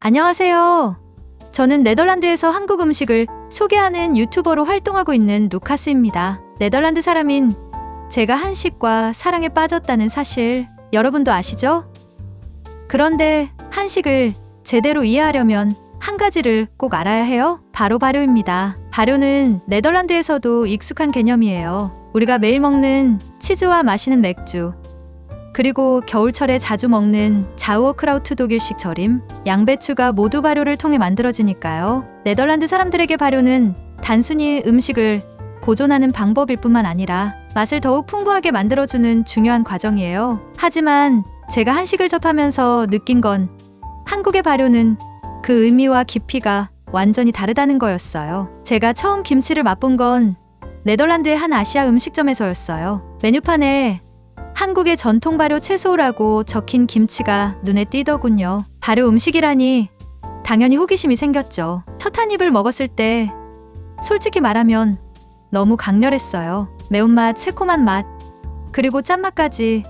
안녕하세요. 저는 네덜란드에서 한국 음식을 소개하는 유튜버로 활동하고 있는 루카스입니다. 네덜란드 사람인 제가 한식과 사랑에 빠졌다는 사실 여러분도 아시죠? 그런데 한식을 제대로 이해하려면 한 가지를 꼭 알아야 해요. 바로 발효입니다. 발효는 네덜란드에서도 익숙한 개념이에요. 우리가 매일 먹는 치즈와 마시는 맥주, 그리고 겨울철에 자주 먹는 자우어크라우트 독일식 절임, 양배추가 모두 발효를 통해 만들어지니까요. 네덜란드 사람들에게 발효는 단순히 음식을 보존하는 방법일 뿐만 아니라 맛을 더욱 풍부하게 만들어주는 중요한 과정이에요. 하지만 제가 한식을 접하면서 느낀 건 한국의 발효는 그 의미와 깊이가 완전히 다르다는 거였어요. 제가 처음 김치를 맛본 건 네덜란드의 한 아시아 음식점에서였어요. 메뉴판에 한국의 전통 발효 채소라고 적힌 김치가 눈에 띄더군요. 발효 음식이라니 당연히 호기심이 생겼죠. 첫 한 입을 먹었을 때 솔직히 말하면 너무 강렬했어요. 매운맛, 새콤한 맛, 그리고 짠맛까지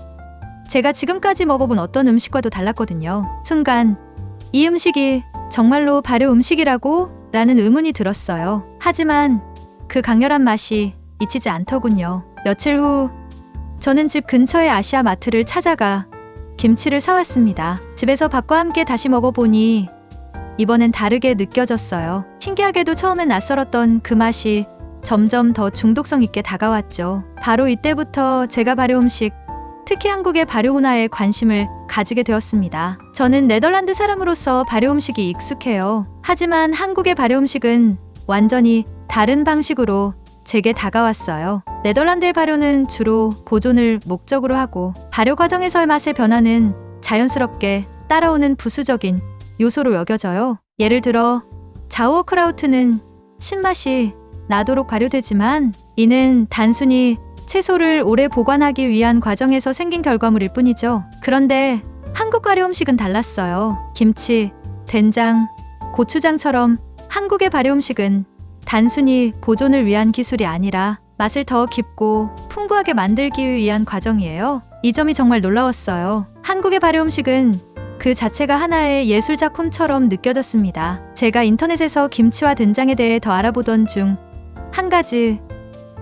제가 지금까지 먹어본 어떤 음식과도 달랐거든요. 순간 이 음식이 정말로 발효 음식이라고? 라는 의문이 들었어요. 하지만 그 강렬한 맛이 잊히지 않더군요. 며칠 후 저는 집 근처의 아시아 마트를 찾아가 김치를 사왔습니다. 집에서 밥과 함께 다시 먹어보니 이번엔 다르게 느껴졌어요. 신기하게도 처음엔 낯설었던 그 맛이 점점 더 중독성 있게 다가왔죠. 바로 이때부터 제가 발효 음식, 특히 한국의 발효 문화에 관심을 가지게 되었습니다. 저는 네덜란드 사람으로서 발효 음식이 익숙해요. 하지만 한국의 발효 음식은 완전히 다른 방식으로 제게 다가왔어요. 네덜란드의 발효는 주로 보존을 목적으로 하고 발효 과정에서의 맛의 변화는 자연스럽게 따라오는 부수적인 요소로 여겨져요. 예를 들어 자우어크라우트는 신맛이 나도록 발효되지만 이는 단순히 채소를 오래 보관하기 위한 과정에서 생긴 결과물일 뿐이죠. 그런데 한국 발효 음식은 달랐어요. 김치, 된장, 고추장처럼 한국의 발효 음식은 단순히 보존을 위한 기술이 아니라 맛을 더 깊고 풍부하게 만들기 위한 과정이에요. 이 점이 정말 놀라웠어요. 한국의 발효 음식은 그 자체가 하나의 예술 작품처럼 느껴졌습니다. 제가 인터넷에서 김치와 된장에 대해 더 알아보던 중 한 가지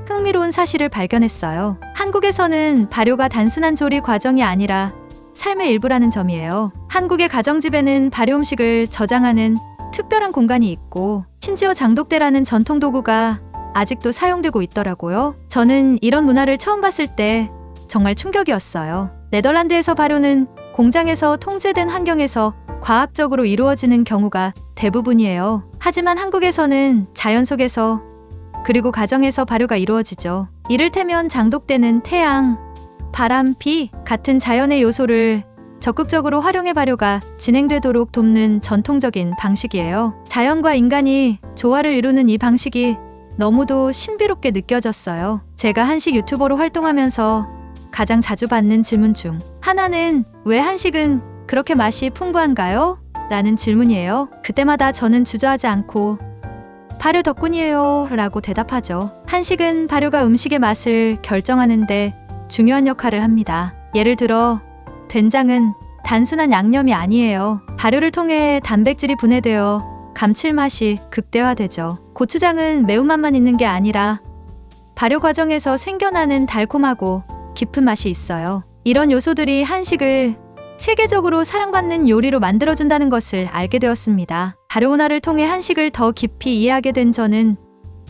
흥미로운 사실을 발견했어요. 한국에서는 발효가 단순한 조리 과정이 아니라 삶의 일부라는 점이에요. 한국의 가정집에는 발효 음식을 저장하는 특별한 공간이 있고 심지어 장독대라는 전통 도구가 아직도 사용되고 있더라고요. 저는 이런 문화를 처음 봤을 때 정말 충격이었어요. 네덜란드에서 발효는 공장에서 통제된 환경에서 과학적으로 이루어지는 경우가 대부분이에요. 하지만 한국에서는 자연 속에서 그리고 가정에서 발효가 이루어지죠. 이를테면 장독대는 태양, 바람, 비 같은 자연의 요소를 적극적으로 활용해 발효가 진행되도록 돕는 전통적인 방식이에요. 자연과 인간이 조화를 이루는 이 방식이 너무도 신비롭게 느껴졌어요. 제가 한식 유튜버로 활동하면서 가장 자주 받는 질문 중 하나는 왜 한식은 그렇게 맛이 풍부한가요? 라는 질문이에요. 그때마다 저는 주저하지 않고 발효 덕분이에요 라고 대답하죠. 한식은 발효가 음식의 맛을 결정하는데 중요한 역할을 합니다. 예를 들어 된장은 단순한 양념이 아니에요. 발효를 통해 단백질이 분해되어 감칠맛이 극대화되죠. 고추장은 매운맛만 있는 게 아니라 발효 과정에서 생겨나는 달콤하고 깊은 맛이 있어요. 이런 요소들이 한식을 세계적으로 사랑받는 요리로 만들어준다는 것을 알게 되었습니다. 발효 문화를 통해 한식을 더 깊이 이해하게 된 저는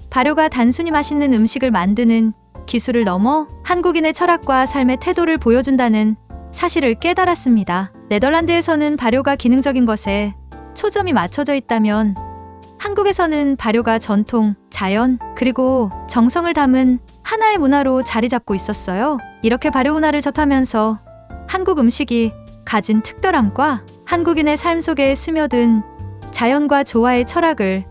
발효가 단순히 맛있는 음식을 만드는 기술을 넘어 한국인의 철학과 삶의 태도를 보여준다는 사실을 깨달았습니다. 네덜란드에서는 발효가 기능적인 것에 초점이 맞춰져 있다면 한국에서는 발효가 전통, 자연, 그리고 정성을 담은 하나의 문화로 자리 잡고 있었어요. 이렇게 발효 문화를 접하면서 한국 음식이 가진 특별함과 한국인의 삶 속에 스며든 자연과 조화의 철학을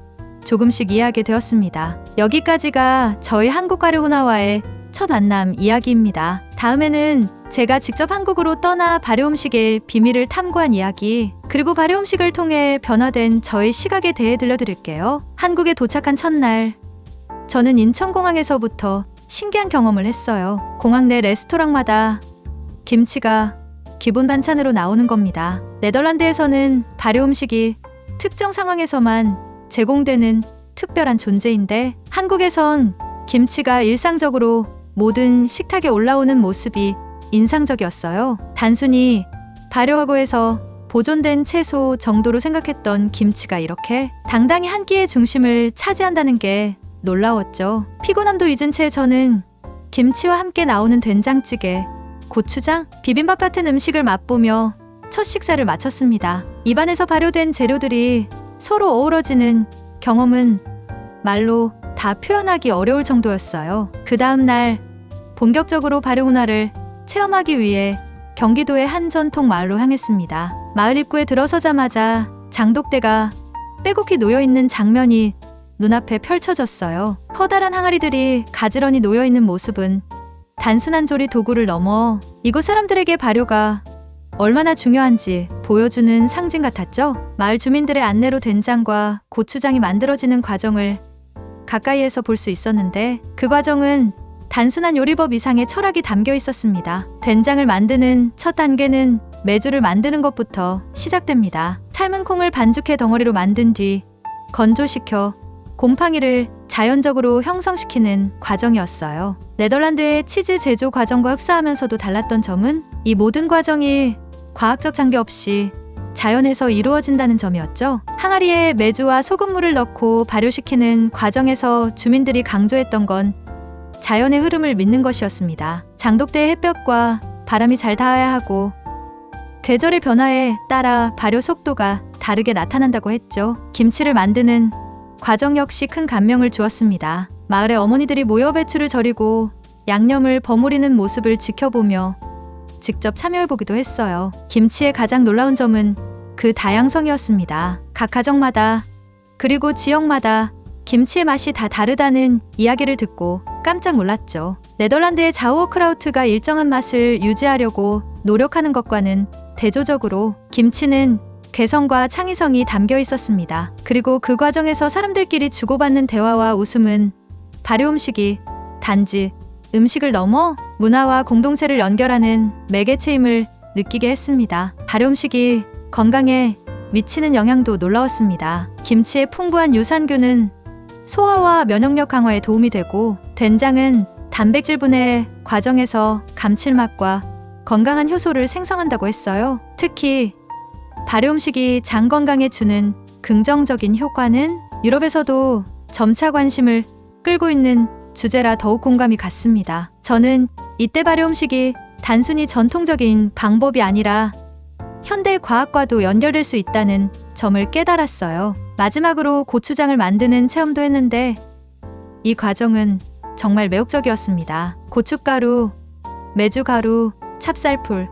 조금씩 이해하게 되었습니다. 여기까지가 저희 한국 발효 문화와의 첫 만남 이야기입니다. 다음에는 제가 직접 한국으로 떠나 발효 음식의 비밀을 탐구한 이야기, 그리고 발효 음식을 통해 변화된 저의 시각에 대해 들려드릴게요. 한국에 도착한 첫날, 저는 인천공항에서부터 신기한 경험을 했어요. 공항 내 레스토랑마다 김치가 기본 반찬으로 나오는 겁니다. 네덜란드에서는 발효 음식이 특정 상황에서만 제공되는 특별한 존재인데 한국에선 김치가 일상적으로 모든 식탁에 올라오는 모습이 인상적이었어요. 단순히 발효하고 해서 보존된 채소 정도로 생각했던 김치가 이렇게 당당히 한 끼의 중심을 차지한다는 게 놀라웠죠. 피곤함도 잊은 채 저는 김치와 함께 나오는 된장찌개, 고추장, 비빔밥 같은 음식을 맛보며 첫 식사를 마쳤습니다. 입안에서 발효된 재료들이 서로 어우러지는 경험은 말로 다 표현하기 어려울 정도였어요. 그 다음날 본격적으로 발효 문화를 체험하기 위해 경기도의 한 전통 마을로 향했습니다. 마을 입구에 들어서자마자 장독대가 빼곡히 놓여 있는 장면이 눈앞에 펼쳐졌어요. 커다란 항아리들이 가지런히 놓여 있는 모습은 단순한 조리 도구를 넘어 이곳 사람들에게 발효가 얼마나 중요한지 보여주는 상징 같았죠. 마을 주민들의 안내로 된장과 고추장이 만들어지는 과정을 가까이에서 볼 수 있었는데 그 과정은 단순한 요리법 이상의 철학이 담겨 있었습니다. 된장을 만드는 첫 단계는 메주를 만드는 것부터 시작됩니다. 삶은 콩을 반죽해 덩어리로 만든 뒤 건조시켜 곰팡이를 자연적으로 형성시키는 과정이었어요. 네덜란드의 치즈 제조 과정과 흡사하면서도 달랐던 점은 이 모든 과정이 과학적 장비 없이 자연에서 이루어진다는 점이었죠. 항아리에 메주와 소금물을 넣고 발효시키는 과정에서 주민들이 강조했던 건 자연의 흐름을 믿는 것이었습니다. 장독대의 햇볕과 바람이 잘 닿아야 하고 계절의 변화에 따라 발효 속도가 다르게 나타난다고 했죠. 김치를 만드는 과정 역시 큰 감명을 주었습니다. 마을의 어머니들이 모여 배추를 절이고 양념을 버무리는 모습을 지켜보며 직접 참여해보기도 했어요. 김치의 가장 놀라운 점은 그 다양성이었습니다. 각 가정마다 그리고 지역마다 김치의 맛이 다 다르다는 이야기를 듣고 깜짝 놀랐죠. 네덜란드의 자우어크라우트가 일정한 맛을 유지하려고 노력하는 것과는 대조적으로 김치는 개성과 창의성이 담겨 있었습니다. 그리고 그 과정에서 사람들끼리 주고받는 대화와 웃음은 발효 음식이 단지 음식을 넘어 문화와 공동체를 연결하는 매개체임을 느끼게 했습니다. 발효 음식이 건강에 미치는 영향도 놀라웠습니다. 김치의 풍부한 유산균은 소화와 면역력 강화에 도움이 되고 된장은 단백질 분해 과정에서 감칠맛과 건강한 효소를 생성한다고 했어요. 특히 발효 음식이 장 건강에 주는 긍정적인 효과는 유럽에서도 점차 관심을 끌고 있는 주제라 더욱 공감이 갔습니다. 저는 이때 발효 음식이 단순히 전통적인 방법이 아니라 현대 과학과도 연결될 수 있다는 점을 깨달았어요. 마지막으로 고추장을 만드는 체험도 했는데 이 과정은 정말 매혹적이었습니다. 고춧가루, 메주가루, 찹쌀풀,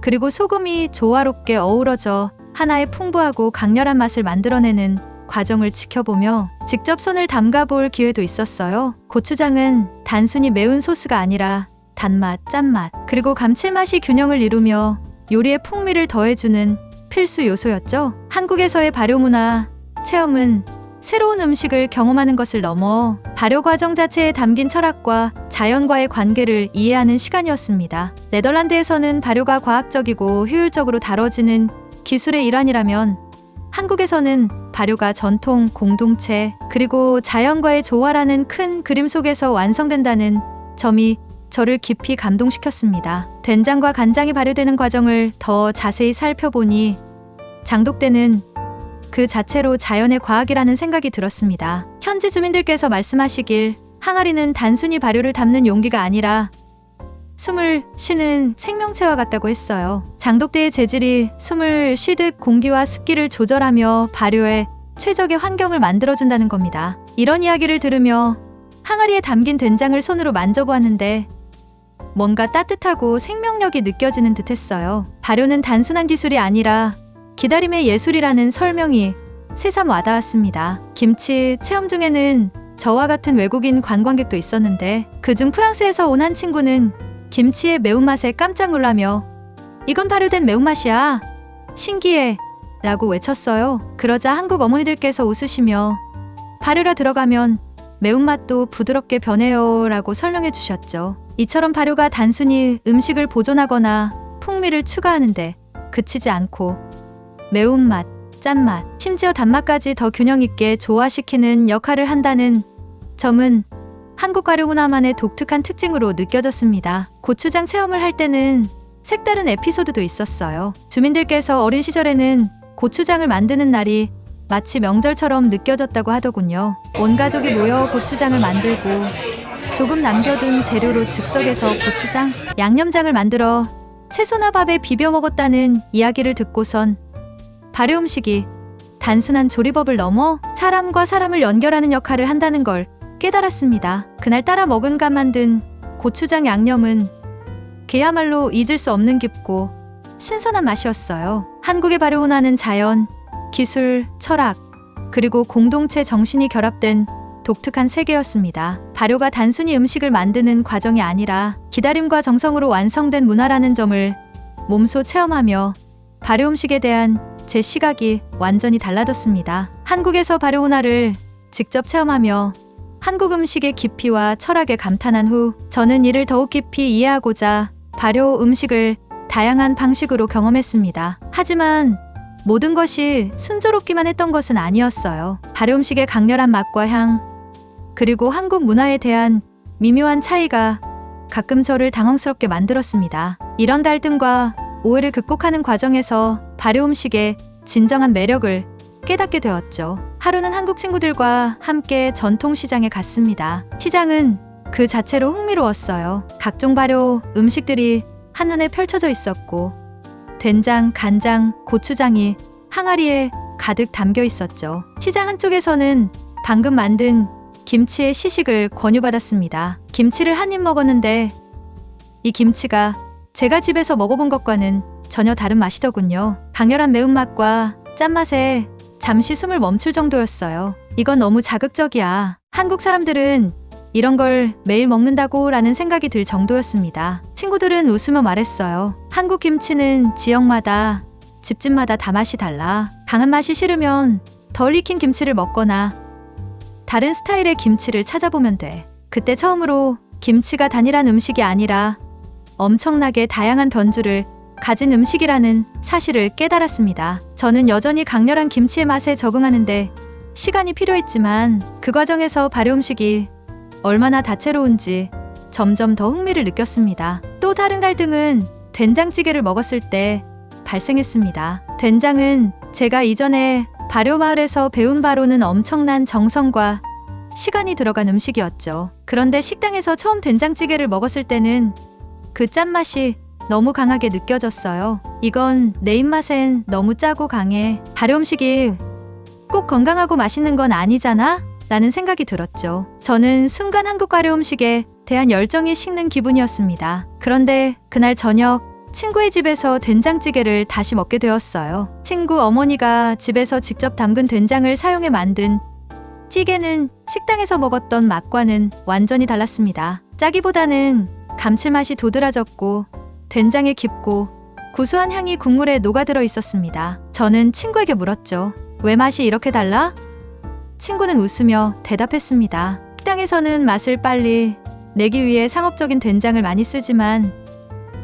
그리고 소금이 조화롭게 어우러져 하나의 풍부하고 강렬한 맛을 만들어내는 과정을 지켜보며 직접 손을 담가볼 기회도 있었어요. 고추장은 단순히 매운 소스가 아니라 단맛, 짠맛, 그리고 감칠맛이 균형을 이루며 요리의 풍미를 더해주는 필수 요소였죠. 한국에서의 발효 문화 체험은 새로운 음식을 경험하는 것을 넘어 발효 과정 자체에 담긴 철학과 자연과의 관계를 이해하는 시간이었습니다. 네덜란드에서는 발효가 과학적이고 효율적으로 다뤄지는 기술의 일환이라면 한국에서는 발효가 전통, 공동체, 그리고 자연과의 조화라는 큰 그림 속에서 완성된다는 점이 저를 깊이 감동시켰습니다. 된장과 간장이 발효되는 과정을 더 자세히 살펴보니 장독대는 그 자체로 자연의 과학이라는 생각이 들었습니다. 현지 주민들께서 말씀하시길 항아리는 단순히 발효를 담는 용기가 아니라 숨을 쉬는 생명체와 같다고 했어요. 장독대의 재질이 숨을 쉬듯 공기와 습기를 조절하며 발효에 최적의 환경을 만들어준다는 겁니다. 이런 이야기를 들으며 항아리에 담긴 된장을 손으로 만져보았는데 뭔가 따뜻하고 생명력이 느껴지는 듯 했어요. 발효는 단순한 기술이 아니라 기다림의 예술이라는 설명이 새삼 와닿았습니다. 김치 체험 중에는 저와 같은 외국인 관광객도 있었는데 그중 프랑스에서 온 한 친구는 김치의 매운맛에 깜짝 놀라며 이건 발효된 매운맛이야. 신기해. 라고 외쳤어요. 그러자 한국 어머니들께서 웃으시며 발효가 들어가면 매운맛도 부드럽게 변해요. 라고 설명해 주셨죠. 이처럼 발효가 단순히 음식을 보존하거나 풍미를 추가하는데 그치지 않고 매운맛, 짠맛, 심지어 단맛까지 더 균형 있게 조화시키는 역할을 한다는 점은 한국 가루 문화만의 독특한 특징으로 느껴졌습니다. 고추장 체험을 할 때는 색다른 에피소드도 있었어요. 주민들께서 어린 시절에는 고추장을 만드는 날이 마치 명절처럼 느껴졌다고 하더군요. 온 가족이 모여 고추장을 만들고 조금 남겨둔 재료로 즉석에서 고추장, 양념장을 만들어 채소나 밥에 비벼 먹었다는 이야기를 듣고선 발효 음식이 단순한 조리법을 넘어 사람과 사람을 연결하는 역할을 한다는 걸 깨달았습니다. 그날 따라 먹은가 만든 고추장 양념은 그야말로 잊을 수 없는 깊고 신선한 맛이었어요. 한국의 발효문화는 자연, 기술, 철학, 그리고 공동체 정신이 결합된 독특한 세계였습니다. 발효가 단순히 음식을 만드는 과정이 아니라 기다림과 정성으로 완성된 문화라는 점을 몸소 체험하며 발효 음식에 대한 제 시각이 완전히 달라졌습니다. 한국에서 문화를 직접 체험하며 한국 음식의 깊이와 철학에 감탄한 후 저는 이를 더욱 깊이 이해하고자 발효 음식을 다양한 방식으로 경험했습니다. 하지만 모든 것이 순조롭기만 했던 것은 아니었어요. 발효 음식의 강렬한 맛과 향, 그리고 한국 문화에 대한 미묘한 차이가 가끔 저를 당황스럽게 만들었습니다. 이런 갈등과 오해를 극복하는 과정에서 발효 음식의 진정한 매력을 깨닫게 되었죠. 하루는 한국 친구들과 함께 전통시장에 갔습니다. 시장은 그 자체로 흥미로웠어요. 각종 발효 음식들이 한눈에 펼쳐져 있었고, 된장, 간장, 고추장이 항아리에 가득 담겨 있었죠. 시장 한쪽에서는 방금 만든 김치의 시식을 권유받았습니다. 김치를 한 입 먹었는데 이 김치가 제가 집에서 먹어본 것과는 전혀 다른 맛이더군요. 강렬한 매운맛과 짠맛에 잠시 숨을 멈출 정도였어요. 이건 너무 자극적이야. 한국 사람들은 이런 걸 매일 먹는다고 라는 생각이 들 정도였습니다. 친구들은 웃으며 말했어요. 한국 김치는 지역마다, 집집마다 다 맛이 달라. 강한 맛이 싫으면 덜 익힌 김치를 먹거나 다른 스타일의 김치를 찾아보면 돼. 그때 처음으로 김치가 단일한 음식이 아니라 엄청나게 다양한 변주를 가진 음식이라는 사실을 깨달았습니다. 저는 여전히 강렬한 김치의 맛에 적응하는데 시간이 필요했지만 그 과정에서 발효 음식이 얼마나 다채로운지 점점 더 흥미를 느꼈습니다. 또 다른 갈등은 된장찌개를 먹었을 때 발생했습니다. 된장은 제가 이전에 발효 마을에서 배운 바로는 엄청난 정성과 시간이 들어간 음식이었죠. 그런데 식당에서 처음 된장찌개를 먹었을 때는 그 짠맛이 너무 강하게 느껴졌어요. 이건 내 입맛엔 너무 짜고 강해. 발효 음식이 꼭 건강하고 맛있는 건 아니잖아? 라는 생각이 들었죠. 저는 순간 한국 발효 음식에 대한 열정이 식는 기분이었습니다. 그런데 그날 저녁 친구의 집에서 된장찌개를 다시 먹게 되었어요. 친구 어머니가 집에서 직접 담근 된장을 사용해 만든 찌개는 식당에서 먹었던 맛과는 완전히 달랐습니다. 짜기보다는 감칠맛이 도드라졌고 된장에 깊고 구수한 향이 국물에 녹아들어 있었습니다. 저는 친구에게 물었죠. 왜 맛이 이렇게 달라? 친구는 웃으며 대답했습니다. 식당에서는 맛을 빨리 내기 위해 상업적인 된장을 많이 쓰지만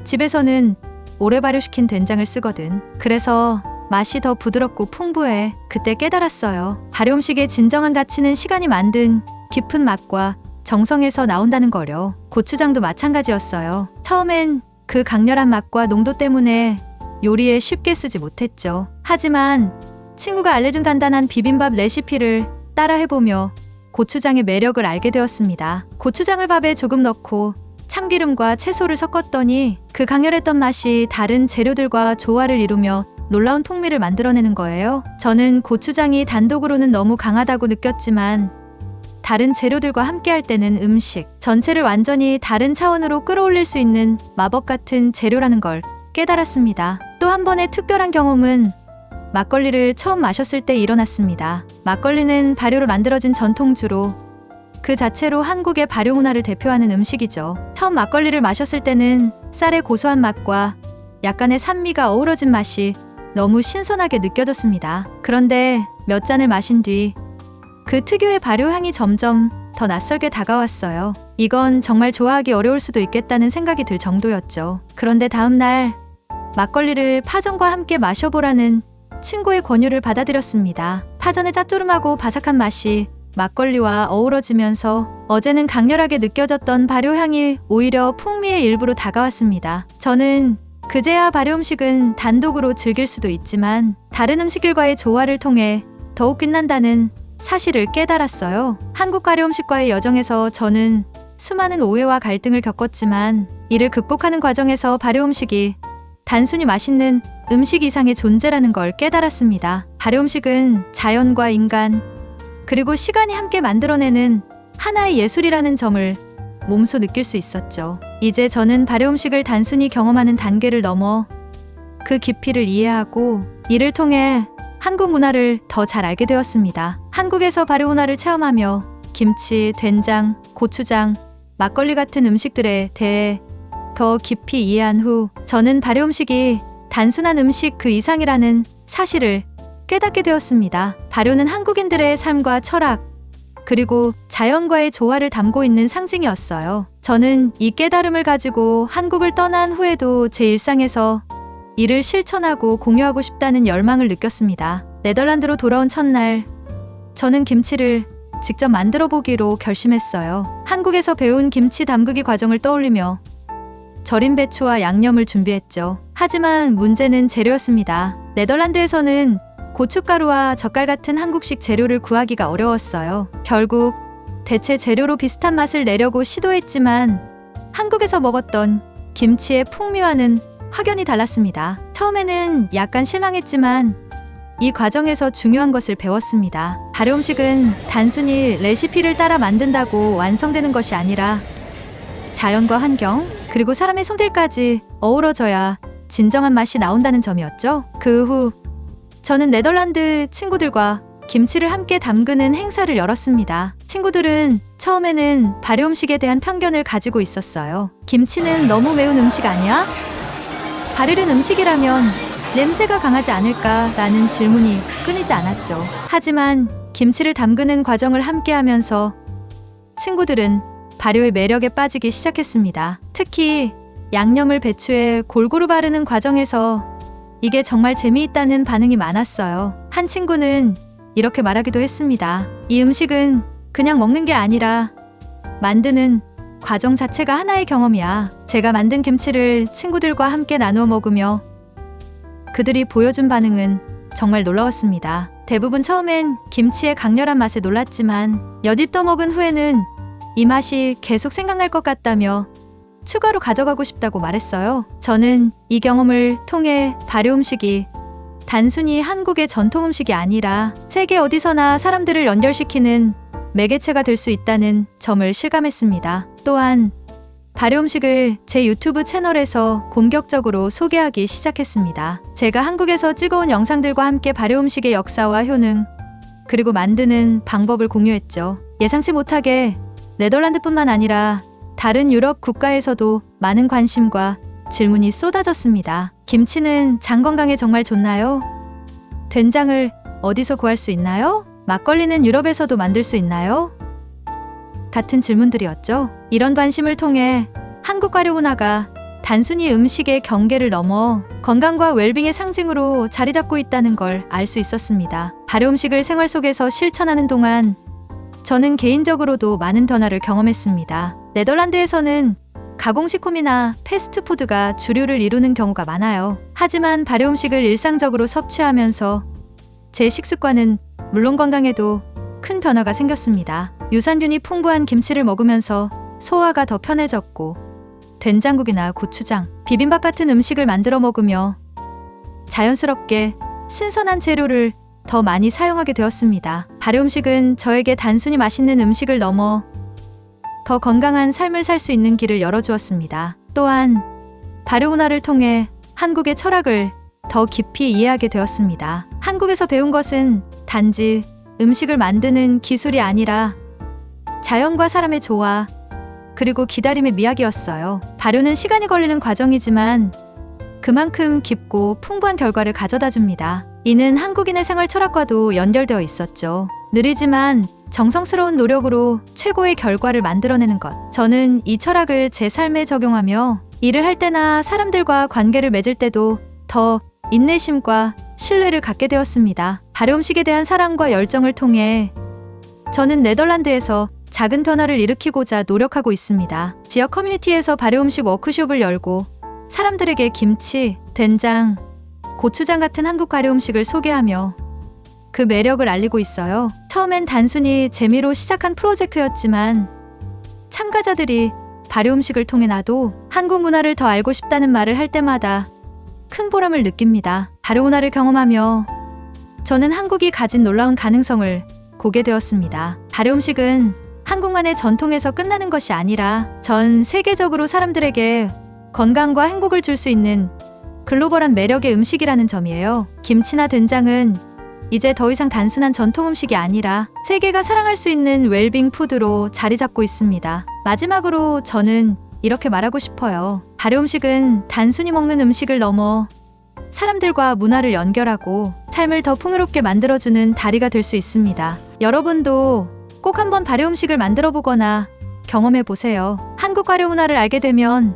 집에서는 오래 발효시킨 된장을 쓰거든. 그래서 맛이 더 부드럽고 풍부해. 그때 깨달았어요. 발효 음식의 진정한 가치는 시간이 만든 깊은 맛과 정성에서 나온다는 거려. 고추장도 마찬가지였어요. 처음엔 그 강렬한 맛과 농도 때문에 요리에 쉽게 쓰지 못했죠. 하지만 친구가 알려준 간단한 비빔밥 레시피를 따라 해보며 고추장의 매력을 알게 되었습니다. 고추장을 밥에 조금 넣고 참기름과 채소를 섞었더니 그 강렬했던 맛이 다른 재료들과 조화를 이루며 놀라운 풍미를 만들어내는 거예요. 저는 고추장이 단독으로는 너무 강하다고 느꼈지만 다른 재료들과 함께 할 때는 음식 전체를 완전히 다른 차원으로 끌어올릴 수 있는 마법 같은 재료라는 걸 깨달았습니다. 또 한 번의 특별한 경험은 막걸리를 처음 마셨을 때 일어났습니다. 막걸리는 발효로 만들어진 전통주로 그 자체로 한국의 발효 문화를 대표하는 음식이죠. 처음 막걸리를 마셨을 때는 쌀의 고소한 맛과 약간의 산미가 어우러진 맛이 너무 신선하게 느껴졌습니다. 그런데 몇 잔을 마신 뒤 그 특유의 발효 향이 점점 더 낯설게 다가왔어요. 이건 정말 좋아하기 어려울 수도 있겠다는 생각이 들 정도였죠. 그런데 다음 날 막걸리를 파전과 함께 마셔보라는 친구의 권유를 받아들였습니다. 파전의 짭조름하고 바삭한 맛이 막걸리와 어우러지면서 어제는 강렬하게 느껴졌던 발효향이 오히려 풍미의 일부로 다가왔습니다. 저는 그제야 발효 음식은 단독으로 즐길 수도 있지만 다른 음식들과의 조화를 통해 더욱 빛난다는 사실을 깨달았어요. 한국 발효 음식과의 여정에서 저는 수많은 오해와 갈등을 겪었지만 이를 극복하는 과정에서 발효 음식이 단순히 맛있는 음식 이상의 존재라는 걸 깨달았습니다. 발효 음식은 자연과 인간, 그리고 시간이 함께 만들어내는 하나의 예술이라는 점을 몸소 느낄 수 있었죠. 이제 저는 발효 음식을 단순히 경험하는 단계를 넘어 그 깊이를 이해하고 이를 통해 한국 문화를 더 잘 알게 되었습니다. 한국에서 발효 문화를 체험하며 김치, 된장, 고추장, 막걸리 같은 음식들에 대해 더 깊이 이해한 후 저는 발효 음식이 단순한 음식 그 이상이라는 사실을 깨닫게 되었습니다. 발효는 한국인들의 삶과 철학, 그리고 자연과의 조화를 담고 있는 상징이었어요. 저는 이 깨달음을 가지고 한국을 떠난 후에도 제 일상에서 이를 실천하고 공유하고 싶다는 열망을 느꼈습니다. 네덜란드로 돌아온 첫날, 저는 김치를 직접 만들어 보기로 결심했어요. 한국에서 배운 김치 담그기 과정을 떠올리며 절인 배추와 양념을 준비했죠. 하지만 문제는 재료였습니다. 네덜란드에서는 고춧가루와 젓갈 같은 한국식 재료를 구하기가 어려웠어요. 결국 대체 재료로 비슷한 맛을 내려고 시도했지만 한국에서 먹었던 김치의 풍미와는 확연히 달랐습니다. 처음에는 약간 실망했지만 이 과정에서 중요한 것을 배웠습니다. 발효 음식은 단순히 레시피를 따라 만든다고 완성되는 것이 아니라 자연과 환경, 그리고 사람의 손길까지 어우러져야 진정한 맛이 나온다는 점이었죠. 그 후 저는 네덜란드 친구들과 김치를 함께 담그는 행사를 열었습니다. 친구들은 처음에는 발효 음식에 대한 편견을 가지고 있었어요. 김치는 너무 매운 음식 아니야? 발효된 음식이라면 냄새가 강하지 않을까라는 질문이 끊이지 않았죠. 하지만 김치를 담그는 과정을 함께 하면서 친구들은 발효의 매력에 빠지기 시작했습니다. 특히 양념을 배추에 골고루 바르는 과정에서 이게 정말 재미있다는 반응이 많았어요. 한 친구는 이렇게 말하기도 했습니다. 이 음식은 그냥 먹는 게 아니라 만드는 과정 자체가 하나의 경험이야. 제가 만든 김치를 친구들과 함께 나누어 먹으며 그들이 보여준 반응은 정말 놀라웠습니다. 대부분 처음엔 김치의 강렬한 맛에 놀랐지만 몇입더 먹은 후에는 이 맛이 계속 생각날 것 같다며 추가로 가져가고 싶다고 말했어요. 저는 이 경험을 통해 발효 음식이 단순히 한국의 전통 음식이 아니라 세계 어디서나 사람들을 연결시키는 매개체가 될 수 있다는 점을 실감했습니다. 또한 발효 음식을 제 유튜브 채널에서 본격적으로 소개하기 시작했습니다. 제가 한국에서 찍어온 영상들과 함께 발효 음식의 역사와 효능, 그리고 만드는 방법을 공유했죠. 예상치 못하게 네덜란드뿐만 아니라 다른 유럽 국가에서도 많은 관심과 질문이 쏟아졌습니다. 김치는 장 건강에 정말 좋나요? 된장을 어디서 구할 수 있나요? 막걸리는 유럽에서도 만들 수 있나요? 같은 질문들이었죠. 이런 관심을 통해 한국 발효 문화가 단순히 음식의 경계를 넘어 건강과 웰빙의 상징으로 자리 잡고 있다는 걸 알 수 있었습니다. 발효 음식을 생활 속에서 실천하는 동안 저는 개인적으로도 많은 변화를 경험했습니다. 네덜란드에서는 가공식품이나 패스트푸드가 주류를 이루는 경우가 많아요. 하지만 발효 음식을 일상적으로 섭취하면서 제 식습관은 물론 건강에도 큰 변화가 생겼습니다. 유산균이 풍부한 김치를 먹으면서 소화가 더 편해졌고 된장국이나 고추장, 비빔밥 같은 음식을 만들어 먹으며 자연스럽게 신선한 재료를 더 많이 사용하게 되었습니다. 발효 음식은 저에게 단순히 맛있는 음식을 넘어 더 건강한 삶을 살 수 있는 길을 열어주었습니다. 또한 발효 문화를 통해 한국의 철학을 더 깊이 이해하게 되었습니다. 한국에서 배운 것은 단지 음식을 만드는 기술이 아니라 자연과 사람의 조화, 그리고 기다림의 미학이었어요. 발효는 시간이 걸리는 과정이지만 그만큼 깊고 풍부한 결과를 가져다 줍니다. 이는 한국인의 생활 철학과도 연결되어 있었죠. 느리지만 정성스러운 노력으로 최고의 결과를 만들어내는 것. 저는 이 철학을 제 삶에 적용하며 일을 할 때나 사람들과 관계를 맺을 때도 더 인내심과 신뢰를 갖게 되었습니다. 발효 음식에 대한 사랑과 열정을 통해 저는 네덜란드에서 작은 변화를 일으키고자 노력하고 있습니다. 지역 커뮤니티에서 발효 음식 워크숍을 열고 사람들에게 김치, 된장, 고추장 같은 한국 발효 음식을 소개하며 그 매력을 알리고 있어요. 처음엔 단순히 재미로 시작한 프로젝트였지만 참가자들이 발효 음식을 통해 나도 한국 문화를 더 알고 싶다는 말을 할 때마다 큰 보람을 느낍니다. 문화를 경험하며 저는 한국이 가진 놀라운 가능성을 보게 되었습니다. 발효 음식은 한국만의 전통에서 끝나는 것이 아니라 전 세계적으로 사람들에게 건강과 행복을 줄 수 있는 글로벌한 매력의 음식이라는 점이에요. 김치나 된장은 이제 더 이상 단순한 전통 음식이 아니라 세계가 사랑할 수 있는 웰빙 푸드로 자리 잡고 있습니다. 마지막으로 저는 이렇게 말하고 싶어요. 발효 음식은 단순히 먹는 음식을 넘어 사람들과 문화를 연결하고 삶을 더 풍요롭게 만들어주는 다리가 될 수 있습니다. 여러분도 꼭 한번 발효 음식을 만들어 보거나 경험해 보세요. 한국 발효 문화를 알게 되면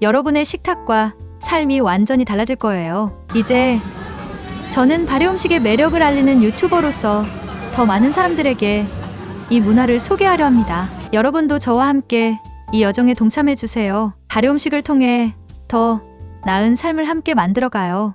여러분의 식탁과 삶이 완전히 달라질 거예요. 이제 저는 발효 음식의 매력을 알리는 유튜버로서 더 많은 사람들에게 이 문화를 소개하려 합니다. 여러분도 저와 함께 이 여정에 동참해 주세요. 발효 음식을 통해 더 나은 삶을 함께 만들어 가요.